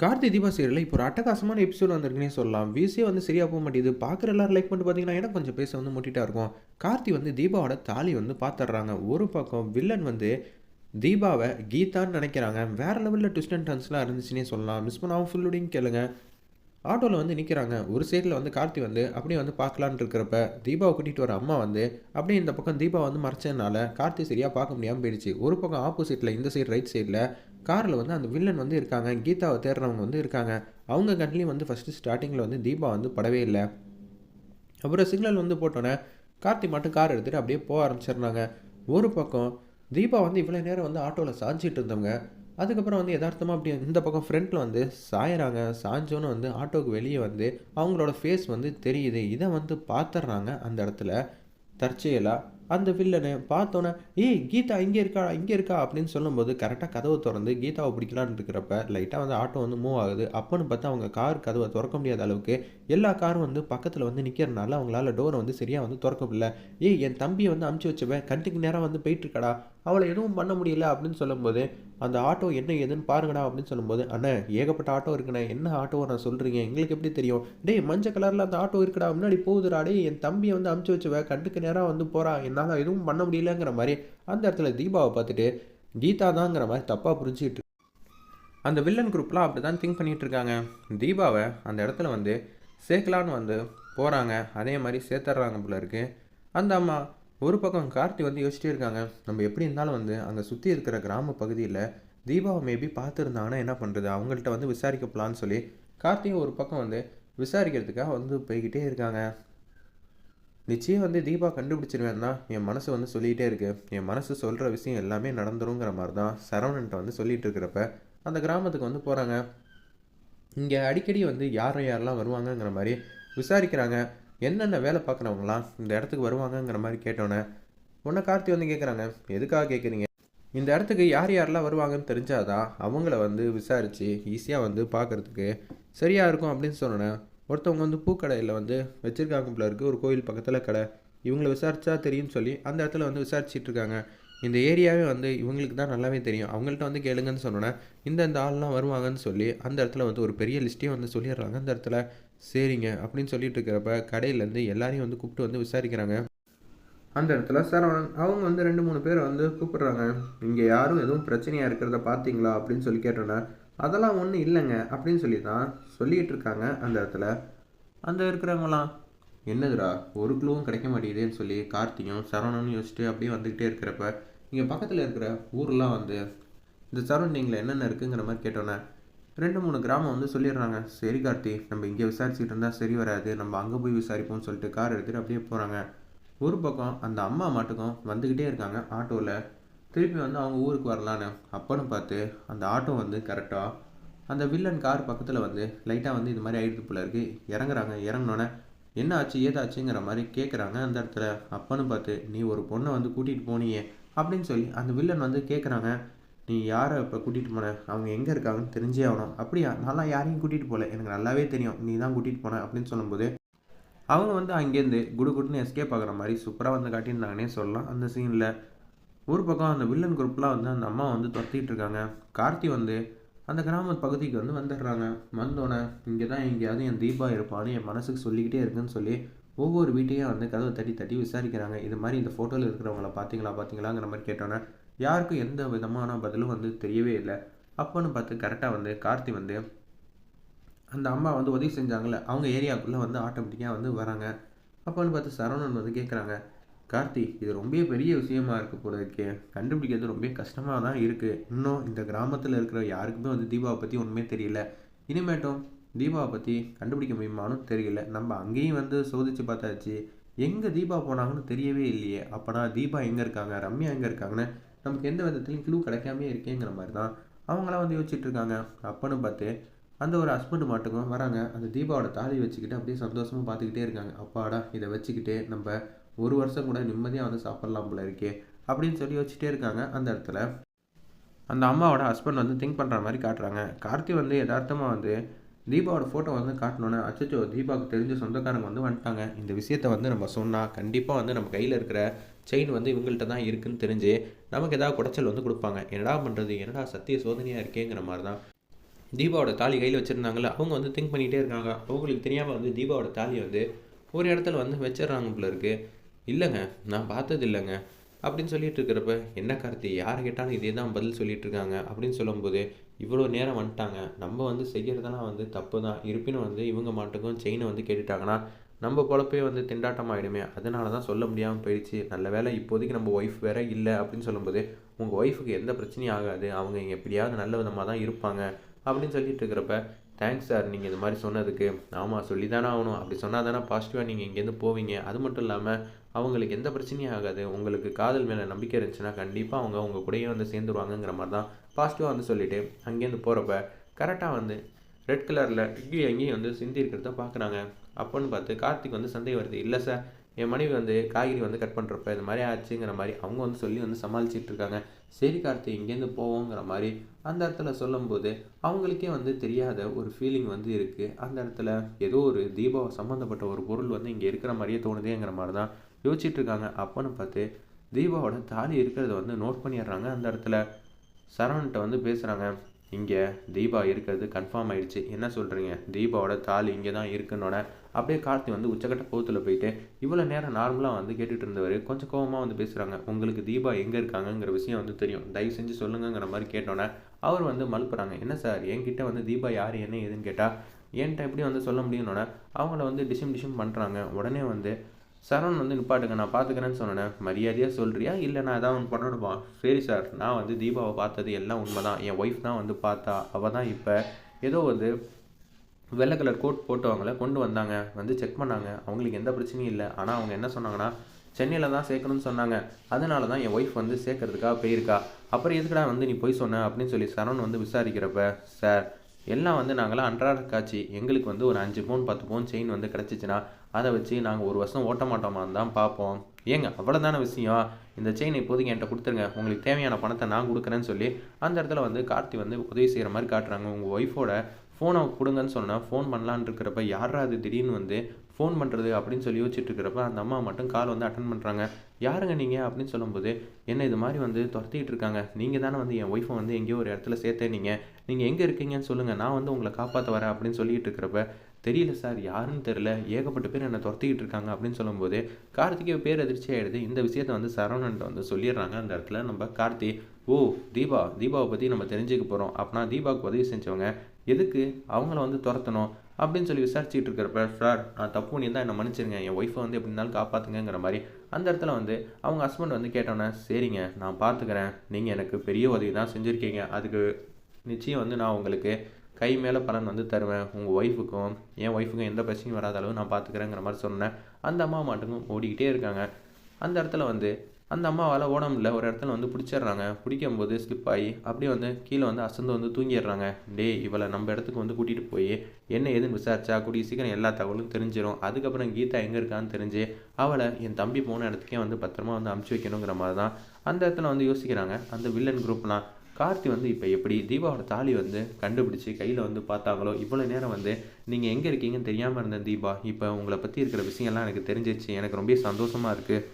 Karthi Deepa serial இப்போ ஒரு அட்டகாசமான எபிசோட் வந்திருக்குனே சொல்லலாம். விசியே வந்து சரியாக போக மாட்டேது பார்க்குற எல்லாரும் லைக் பண்ணிட்டு பார்த்தீங்கன்னா எனக்கு கொஞ்சம் பேச வந்து முட்டிட்டா இருக்கும். கார்த்தி வந்து தீபாவோட தாலி வந்து பார்த்துட்றாங்க ஒரு பக்கம் வில்லன் வந்து தீபாவை கீதான்னு நினைக்கிறாங்க. வேறு லெவலில் ட்விஸ்ட் அண்ட் டர்ன்ஸ்லாம் இருந்துச்சுன்னே சொல்லலாம். மிஸ் பண்ணாமல் ஃபுல்லுடையும் கேளுங்க. ஆட்டோவில் வந்து நிற்கிறாங்க ஒரு சைடில் வந்து கார்த்தி வந்து அப்படியே வந்து பார்க்கலான்னு இருக்கிறப்ப தீபாவை கூட்டிகிட்டு வர அம்மா வந்து அப்படியே இந்த பக்கம் தீபா வந்து மறைச்சதுனால கார்த்தி சரியாக பார்க்க முடியாமல் போயிடுச்சு. ஒரு பக்கம் ஆப்போசிட்டில் இந்த சைடு ரைட் சைடில் காரில் வந்து அந்த வில்லன் வந்து இருக்காங்க. கீதாவை தேடுறவங்க வந்து இருக்காங்க. அவங்க கண்ட்லேயும் வந்து ஃபஸ்ட்டு ஸ்டார்டிங்கில் வந்து தீபா வந்து படவே இல்லை. அப்புறம் சிக்னல் வந்து போட்டோன்னே கார்த்தி மட்டும் கார் எடுத்துகிட்டு அப்படியே போக ஆரம்பிச்சிடுறாங்க. ஒரு பக்கம் தீபா வந்து இவ்வளோ நேரம் வந்து ஆட்டோவில் சாஞ்சிட்டு இருந்தவங்க. அதுக்கப்புறம் வந்து யதார்த்தமாக அப்படி இந்த பக்கம் ஃப்ரண்ட்டில் வந்து சாயறாங்க. சாஞ்சோன்னு வந்து ஆட்டோவுக்கு வெளியே வந்து அவங்களோட ஃபேஸ் வந்து தெரியுது. இதை வந்து பார்த்துட்றாங்க அந்த இடத்துல. தற்செயலாக அந்த வில்லனை பார்த்தோன்னே ஏய் கீதா இங்கே இருக்கா இங்கே இருக்கா? அப்படின்னு சொல்லும்போது கரெக்டாக கதவை திறந்து கீதாவை பிடிக்கலான்னு இருக்கிறப்ப லைட்டாக வந்து ஆட்டோ வந்து மூவ் ஆகுது. அப்போன்னு பார்த்தா அவங்க கார் கதவை திறக்க முடியாத அளவுக்கு எல்லா காரும் வந்து பக்கத்தில் வந்து நிற்கிறனால அவங்களால டோரை வந்து சரியாக வந்து திறக்க முடியல ஏய் என் தம்பியை வந்து அமுச்சு வச்சவன் கண்ணுக்கு நேரம் வந்து போயிட்டுருக்கடா அவளை எதுவும் பண்ண முடியல அப்படின்னு சொல்லும்போது அந்த ஆட்டோ என்ன ஏதுன்னு பாருங்கடா அப்படின்னு சொல்லும்போது அண்ணே ஏகப்பட்ட ஆட்டோ இருக்குண்ணே என்ன ஆட்டோவை நான் சொல்கிறீங்க எங்களுக்கு எப்படி தெரியும்? டேய் மஞ்சள் கலரில் அந்த ஆட்டோ இருக்குடா முன்னாடி போகுதுடா டே என் தம்பியை வந்து அமுச்சு வச்சுவேன் கண்டுக்கு நேராக வந்து போகிறா என்ன என்னால் எதுவும் பண்ண முடியலங்கிற மாதிரி அந்த இடத்துல தீபாவை பார்த்துட்டு கீதா தாங்கிற மாதிரி தப்பாக புரிஞ்சுக்கிட்டு அந்த வில்லன் குரூப்லாம் அப்படி தான் திங்க் பண்ணிகிட்டு இருக்காங்க. தீபாவை அந்த இடத்துல வந்து சேர்க்கலான்னு வந்து போகிறாங்க அதே மாதிரி சேர்த்துட்றாங்க போல இருக்குது அந்த அம்மா ஒரு பக்கம் கார்த்தி வந்து யோசிச்சிட்டே இருக்காங்க. நம்ம எப்படி இருந்தாலும் வந்து அங்கே சுற்றி இருக்கிற கிராம பகுதியில் தீபாவை மேபி பார்த்துருந்தாங்கன்னா என்ன பண்ணுறது அவங்கள்ட்ட வந்து விசாரிக்க போகலான்னு சொல்லி கார்த்தியும் ஒரு பக்கம் வந்து விசாரிக்கிறதுக்காக வந்து போய்கிட்டே இருக்காங்க. நிச்சயம் வந்து தீபா கண்டுபிடிச்சிருவேன் தான். என் மனசு வந்து சொல்லிகிட்டே இருக்கு. என் மனசு சொல்கிற விஷயம் எல்லாமே நடந்துருங்கிற மாதிரி தான் சரவணன்ட்ட வந்து சொல்லிட்டு இருக்கிறப்ப அந்த கிராமத்துக்கு வந்து போகிறாங்க இங்கே அடிக்கடி வந்து யார் யாரெல்லாம் வருவாங்கங்கிற மாதிரி விசாரிக்கிறாங்க. என்னென்ன வேலை பார்க்குறவங்களாம் இந்த இடத்துக்கு வருவாங்கங்கிற மாதிரி கேட்டோன்னே உன்னை கார்த்தி வந்து கேட்குறாங்க எதுக்காக கேட்குறீங்க இந்த இடத்துக்கு யார் யாரெல்லாம் வருவாங்கன்னு தெரிஞ்சாதான் அவங்கள வந்து விசாரித்து ஈஸியாக வந்து பார்க்குறதுக்கு சரியாக இருக்கும் அப்படின்னு சொன்னேன் ஒருத்தவங்க வந்து பூக்கடையில் வந்து வச்சுருக்காங்க போல இருக்குது ஒரு கோயில் பக்கத்தில் கடை. இவங்களை விசாரித்தா தெரியும்னு சொல்லி அந்த இடத்துல வந்து விசாரிச்சிட்டு இருக்காங்க. இந்த ஏரியாவே வந்து இவங்களுக்கு தான் நல்லாவே தெரியும். அவங்கள்ட்ட வந்து கேளுங்கன்னு சொன்னோன்னே இந்த இந்த ஆள்லாம் வருவாங்கன்னு சொல்லி அந்த இடத்துல வந்து ஒரு பெரிய லிஸ்ட்டையும் வந்து சொல்லிடுறாங்க. அந்த இடத்துல சரிங்க அப்படின்னு சொல்லிட்டு இருக்கிறப்ப கடையிலேருந்து எல்லாரையும் வந்து கூப்பிட்டு வந்து விசாரிக்கிறாங்க. அந்த இடத்துல சரவணன் அவங்க வந்து ரெண்டு மூணு பேர் வந்து கூப்பிடுறாங்க. இங்கே யாரும் எதுவும் பிரச்சனையாக இருக்கிறத பார்த்தீங்களா அப்படின்னு சொல்லி கேட்டோன்னே அதெல்லாம் ஒன்றும் இல்லைங்க அப்படின்னு சொல்லி தான் சொல்லிகிட்டு இருக்காங்க அந்த இடத்துல. அந்த இருக்கிறவங்களாம் என்னதுடா ஒரு க்ளூவும் கிடைக்க மாட்டேங்குதுன்னு சொல்லி கார்த்தியும் சரவணனும் யோசிச்சுட்டு அப்படியே வந்துக்கிட்டே இருக்கிறப்ப இங்கே பக்கத்தில் இருக்கிற ஊர்லாம் வந்து இந்த சரௌண்டிங்கில் என்னென்ன இருக்குங்கிற மாதிரி கேட்டோன்னே ரெண்டு மூணு கிராமம் வந்து சொல்லிடுறாங்க. சரி கார்த்தி நம்ம இங்கே விசாரிச்சுட்டு இருந்தால் சரி வராது. நம்ம அங்கே போய் விசாரிப்போம்னு சொல்லிட்டு கார் எடுத்துகிட்டு அப்படியே போகிறாங்க ஒரு பக்கம் அந்த அம்மா மாட்டுக்கும் வந்துக்கிட்டே இருக்காங்க ஆட்டோவில் திருப்பி வந்து அவங்க ஊருக்கு வரலான்னு அப்போன்னு பார்த்து அந்த ஆட்டோ வந்து கரெக்டாக அந்த வில்லன் கார் பக்கத்தில் வந்து லைட்டாக வந்து இது மாதிரி ஆயிடுது போல இருக்கு. இறங்குறாங்க. இறங்கினோன்னே என்ன ஆச்சு? ஏதாச்சுங்கிற மாதிரி கேட்குறாங்க அந்த இடத்துல. அப்பன்னு பார்த்து நீ ஒரு பொண்ணை வந்து கூட்டிகிட்டு போனியே அப்படின்னு சொல்லி அந்த வில்லன் வந்து கேட்குறாங்க நீ யாரை இப்போ கூட்டிகிட்டு போன? அவங்க எங்கே இருக்காங்கன்னு தெரிஞ்சே ஆகணும். அப்படியா? நல்லா யாரையும் கூட்டிகிட்டு போகல எனக்கு நல்லாவே தெரியும். நீ தான் கூட்டிகிட்டு போன அப்படின்னு சொல்லும்போது அவங்க வந்து அங்கேருந்து குடு குடுன்னு எஸ்கேப் ஆகிற மாதிரி சூப்பராக வந்து காட்டியிருந்தாங்கன்னே சொல்லலாம். அந்த சீனில் ஒரு பக்கம் அந்த வில்லன் குரூப்லாம் வந்து அந்த அம்மா வந்து துரத்திக்கிட்டு இருக்காங்க. கார்த்தி வந்து அந்த கிராம பகுதிக்கு வந்து வந்துடுறாங்க. வந்தோடனே இங்கே தான் எங்கேயாவது என் தீபா இருப்பான்னு என் மனசுக்கு சொல்லிக்கிட்டே இருக்குன்னு சொல்லி ஒவ்வொரு வீட்டையும் வந்து கதவை தட்டி தட்டி விசாரிக்கிறாங்க. இது மாதிரி இந்த ஃபோட்டோவில் இருக்கிறவங்கள பார்த்தீங்களா பார்த்தீங்களாங்கிற மாதிரி கேட்டோன்னே யாருக்கும் எந்த விதமான பதிலும் வந்து தெரியவே இல்லை. அப்போன்னு பார்த்து கரெக்டாக வந்து கார்த்தி வந்து அந்த அம்மா வந்து உதவி செஞ்சாங்கல்ல அவங்க ஏரியாவுக்குள்ளே வந்து ஆட்டோமேட்டிக்காக வந்து வராங்க. அப்போன்னு பார்த்து சரவணன் வந்து கேட்குறாங்க கார்த்தி இது ரொம்ப பெரிய விஷயமா இருக்க போல இருக்கே. கண்டுபிடிக்கிறது ரொம்ப கஷ்டமாக தான் இருக்குது இன்னும் இந்த கிராமத்தில் இருக்கிற யாருக்குமே வந்து தீபாவை பற்றி ஒன்றுமே தெரியல. இனிமேட்டும் தீபாவை பற்றி கண்டுபிடிக்க முடியுமான்னு தெரியல. நம்ம அங்கேயும் வந்து சோதிச்சு பார்த்தாச்சு எங்கே தீபா போனாங்கன்னு தெரியவே இல்லையே. அப்போனா தீபா எங்கே இருக்காங்க ரம்யா எங்கே இருக்காங்கன்னு நமக்கு எந்த விதத்துலையும் க்ளூ கிடைக்காமே இருக்கேங்கிற மாதிரி தான் அவங்களாம் வந்து யோசிச்சுட்டு இருக்காங்க. அப்பன்னு பார்த்து அந்த ஒரு ஹஸ்பண்ட் மாட்டுக்கும் வராங்க. அந்த தீபாவோட தாலி வச்சுக்கிட்டு அப்படியே சந்தோஷமாக பார்த்துக்கிட்டே இருக்காங்க. அப்பாடா இதை வச்சுக்கிட்டே நம்ம ஒரு வருஷம் கூட நிம்மதியாக வந்து சாப்பிட்லாம் போல இருக்கே அப்படின்னு சொல்லி வச்சுட்டே இருக்காங்க அந்த இடத்துல. அந்த அம்மாவோட ஹஸ்பண்ட் வந்து திங்க் பண்ணுற மாதிரி காட்டுறாங்க. கார்த்தி வந்து யதார்த்தமாக வந்து தீபாவோட ஃபோட்டோ வந்து காட்டினோன்னே அச்சோ தீபாவுக்கு தெரிஞ்ச சொந்தக்காரங்க வந்து வந்துட்டாங்க. இந்த விஷயத்த வந்து நம்ம சொன்னால் கண்டிப்பாக வந்து நம்ம கையில் இருக்கிற செயின் வந்து இவங்கள்ட்ட தான் இருக்குன்னு தெரிஞ்சு நமக்கு ஏதாவது குடைச்சல் வந்து கொடுப்பாங்க. என்னடா பண்ணுறது என்னடா சத்திய சோதனையாக இருக்கேங்கிற மாதிரி தான் தீபாவோட தாலி கையில் வச்சுருந்தாங்கல்ல அவங்க வந்து திங்க் பண்ணிகிட்டே இருக்காங்க. அவங்களுக்கு தெரியாமல் வந்து தீபாவோட தாலியை வந்து ஒரு இடத்துல வந்து வச்சிடுறாங்க போல இருக்குது இல்லைங்க நான் பார்த்தது இல்லைங்க. அப்படின்னு சொல்லிட்டு இருக்கிறப்ப என்ன கார்த்தி யாரை கேட்டாலும் இதே தான் பதில் சொல்லிட்டு இருக்காங்க. அப்படின்னு சொல்லும்போது இவ்வளோ நேரம் வந்துட்டாங்க. நம்ம வந்து செய்கிறதெல்லாம் வந்து தப்பு தான். இருப்பினும் வந்து இவங்க மாட்டுக்கும் செயினை வந்து கேட்டுட்டாங்கன்னா நம்ம பொழப்பே வந்து திண்டாட்டம் ஆகிடுமே அதனால தான் சொல்ல முடியாமல் போயிடுச்சு. நல்ல வேலை இப்போதைக்கு நம்ம ஒய்ஃப் வேற இல்லை. அப்படின்னு சொல்லும்போது உங்கள் ஒய்ஃபுக்கு எந்த பிரச்சனையும் ஆகாது. அவங்க இங்கே எப்படியாவது நல்ல விதமாக தான் இருப்பாங்க. அப்படின்னு சொல்லிட்டு இருக்கிறப்ப தேங்க்ஸ் சார் நீங்கள் இது மாதிரி சொன்னதுக்கு. ஆமாம் சொல்லி தானே ஆகணும். அப்படி சொன்னால் தானே பாசிட்டிவாக நீங்கள் இங்கேருந்து போவீங்க. அது மட்டும் இல்லாமல் அவங்களுக்கு எந்த பிரச்சனையும் ஆகாது. உங்களுக்கு காதல் மேலே நம்பிக்கை இருந்துச்சுன்னா கண்டிப்பாக அவங்க உங்கள் கூடயே வந்து சேர்ந்துருவாங்கங்கிற மாதிரி தான் பாசிட்டிவாக வந்து சொல்லிவிட்டு அங்கேருந்து போகிறப்ப கரெக்டாக வந்து ரெட் கலரில் இங்கேயும் அங்கேயும் வந்து சிந்தி இருக்கிறத பார்க்குறாங்க அப்போன்னு பார்த்து கார்த்திக் வந்து சந்தேகம் வருது. இல்லை சார் என் மனைவி வந்து காய்கறி வந்து கட் பண்ணுறப்ப இந்த மாதிரி ஆச்சுங்கிற மாதிரி அவங்க வந்து சொல்லி வந்து சமாளிச்சுட்டு இருக்காங்க. சரி கார்த்தி இங்கேருந்து போவோங்கிற மாதிரி அந்த இடத்துல சொல்லும்போது அவங்களுக்கே வந்து தெரியாத ஒரு ஃபீலிங் வந்து இருக்குது அந்த இடத்துல ஏதோ ஒரு தீபாவை சம்மந்தப்பட்ட ஒரு பொருள் வந்து இங்கே இருக்கிற மாதிரியே தோணுதேங்கிற மாதிரி தான் யோசிச்சுட்டு இருக்காங்க. அப்போன்னு பார்த்து தீபாவோட தாலி இருக்கிறத வந்து நோட் பண்ணிடுறாங்க அந்த இடத்துல. சரவண்கிட்ட வந்து பேசுகிறாங்க இங்கே தீபா இருக்கிறது கன்ஃபார்ம் ஆயிடுச்சு. என்ன சொல்கிறீங்க தீபாவோட தாலி இங்கே தான் இருக்குன்னொட அப்படியே கார்த்தி வந்து உச்சக்கட்ட கோவத்தில் போயிட்டு இவ்வளோ நேரம் நார்மலாக வந்து கேட்டுட்டு இருந்தவர் கொஞ்சம் கோவமாக வந்து பேசுகிறாங்க உங்களுக்கு தீபா எங்கே இருக்காங்கங்கிற விஷயம் வந்து தெரியும். தயவு செஞ்சு சொல்லுங்கிற மாதிரி கேட்டோன்னே அவர் வந்து மலுப்புறாங்க என்ன சார்? என்கிட்ட வந்து தீபா யார் என்ன ஏதுன்னு கேட்டால் என்கிட்ட எப்படி வந்து சொல்ல முடியும்னோட அவங்கள வந்து டிஷம் டிசிம் பண்ணுறாங்க உடனே வந்து சரவணன் வந்து நிப்பாட்டுங்க நான் பார்த்துக்கிறேன்னு சொன்னேன். மரியாதையாக சொல்கிறியா இல்லை நான் ஏதாவது ஒன்று பண்ணணுமா சரி சார். நான் வந்து தீபாவை பார்த்தது எல்லாம் உண்மை தான் என் ஒய்ஃப் தான் வந்து பார்த்தா. அவள் தான் இப்போ ஏதோ வந்து வெள்ளை கலர் கோட் போட்டவங்கள கொண்டு வந்தாங்க. வந்து செக் பண்ணாங்க. அவங்களுக்கு எந்த பிரச்சனையும் இல்லை. ஆனால் அவங்க என்ன சொன்னாங்கன்னா சென்னையில் தான் சேர்க்கணும்னு சொன்னாங்க. அதனால தான் என் ஒய்ஃப் வந்து சேர்க்கறதுக்காக போயிருக்கா. அப்புறம் எதுக்குடா வந்து நீ போய் சொன்ன? அப்படின்னு சொல்லி சரவண் வந்து விசாரிக்கிறப்ப சார் எல்லாம் வந்து நாங்களாம் அன்றாட காட்சி. எங்களுக்கு வந்து ஒரு அஞ்சு பவுன் பத்து பவுன் செயின் வந்து கிடச்சிச்சின்னா அதை வச்சு நாங்கள் ஒரு வருஷம் ஓட்ட மாட்டோமான்னு தான் பார்ப்போம். ஏங்க அவ்வளோதான விஷயம்? இந்த செயின் இப்போதைக்கு என்கிட்ட கொடுத்துருங்க. உங்களுக்கு தேவையான பணத்தை நான் கொடுக்குறேன்னு சொல்லி அந்த இடத்துல வந்து கார்த்தி வந்து உதவி செய்கிற மாதிரி காட்டுறாங்க. உங்கள் ஒய்ஃபோட ஃபோனை கொடுங்கன்னு சொன்னால் ஃபோன் பண்ணலான்னு இருக்கிறப்ப யாரா அது திடீர்னு வந்து ஃபோன் பண்ணுறது அப்படின்னு சொல்லி யோசிச்சுட்டு இருக்கிறப்ப அந்த அம்மா மட்டும் கால் வந்து அட்டன் பண்ணுறாங்க யாருங்க நீங்கள் அப்படின்னு சொல்லும்போது என்ன இது மாதிரி வந்து துரத்திக்கிட்டு இருக்காங்க. நீங்கள் தானே வந்து என் ஒய்ஃபை வந்து எங்கேயோ ஒரு இடத்துல சேர்த்தேனீங்க. நீங்கள் நீங்கள் எங்கே இருக்கீங்கன்னு சொல்லுங்கள் நான் வந்து உங்களை காப்பாற்ற வரேன் அப்படின்னு சொல்லிட்டு இருக்கிறப்ப தெரியல சார் யாருன்னு தெரில ஏகப்பட்ட பேர் என்னை துரத்திக்கிட்டு இருக்காங்க அப்படின்னு சொல்லும்போது கார்த்திகே பேர் அதிர்ச்சி ஆகிடுது இந்த விஷயத்தை வந்து சரவணன் வந்து சொல்லிடுறாங்க. அந்த இடத்துல நம்ம கார்த்தி ஓ தீபா தீபாவை பற்றி நம்ம தெரிஞ்சுக்க போகிறோம் அப்படின்னா தீபாவுக்கு உதவி செஞ்சவங்க. எதுக்கு? அவங்கள வந்து துரத்தணும். அப்படின்னு சொல்லி விசாரிச்சுட்டு இருக்கிறப்ப சார் நான் தப்பு பண்ணி தான் என்னை மன்னிச்சிருங்க. என் ஒய்ஃபை வந்து எப்படி இருந்தாலும் காப்பாற்றுங்கிற மாதிரி. அந்த இடத்துல வந்து அவங்க ஹஸ்பண்ட் வந்து கேட்டோன்னே சரிங்க நான் பார்த்துக்கிறேன் நீங்கள் எனக்கு பெரிய உதவி தான் செஞ்சுருக்கீங்க. அதுக்கு நிச்சயம் வந்து நான் உங்களுக்கு கை மேலே பலன் வந்து தருவேன். உங்கள் ஒய்ஃபுக்கும் என் ஒய்ஃபுக்கும் எந்த பிரச்சனையும் வராத அளவு நான் பார்த்துக்கிறேங்கிற மாதிரி சொன்னேன். அந்த அம்மா மாட்டுக்கும் ஓடிக்கிட்டே இருக்காங்க. அந்த இடத்துல வந்து அந்த அம்மாவால் ஓட முடியல. ஒரு இடத்துல வந்து பிடிச்சிடுறாங்க. பிடிக்கும் போது ஸ்லிப் ஆகி அப்படியே வந்து கீழே வந்து அசந்து வந்து தூங்கிடுறாங்க. டேய் இவளை நம்ம இடத்துக்கு வந்து கூட்டிகிட்டு போய் என்ன ஏதுன்னு விசாரிச்சா கூடிய சீக்கிரம் எல்லா தகவலும் தெரிஞ்சிடும் அதுக்கப்புறம் கீதா எங்கே இருக்கான்னு தெரிஞ்சு அவளை என் தம்பி போன இடத்துக்கே வந்து பத்திரமா வந்து அமுச்சு வைக்கணுங்கிற மாதிரி தான் அந்த இடத்துல வந்து யோசிக்கிறாங்க. அந்த வில்லன் குரூப்லாம் கார்த்தி வந்து இப்போ எப்படி தீபாவோட தாலி வந்து கண்டுபிடிச்சி கையில் வந்து பார்த்தாங்களோ இவ்வளோ நேரம் வந்து நீங்கள் எங்கே இருக்கீங்கன்னு தெரியாமல் இருந்த தீபா இப்போ உங்களை பற்றி இருக்கிற விஷயம்லாம் எனக்கு தெரிஞ்சிருச்சு. எனக்கு ரொம்ப சந்தோஷமாக இருக்குது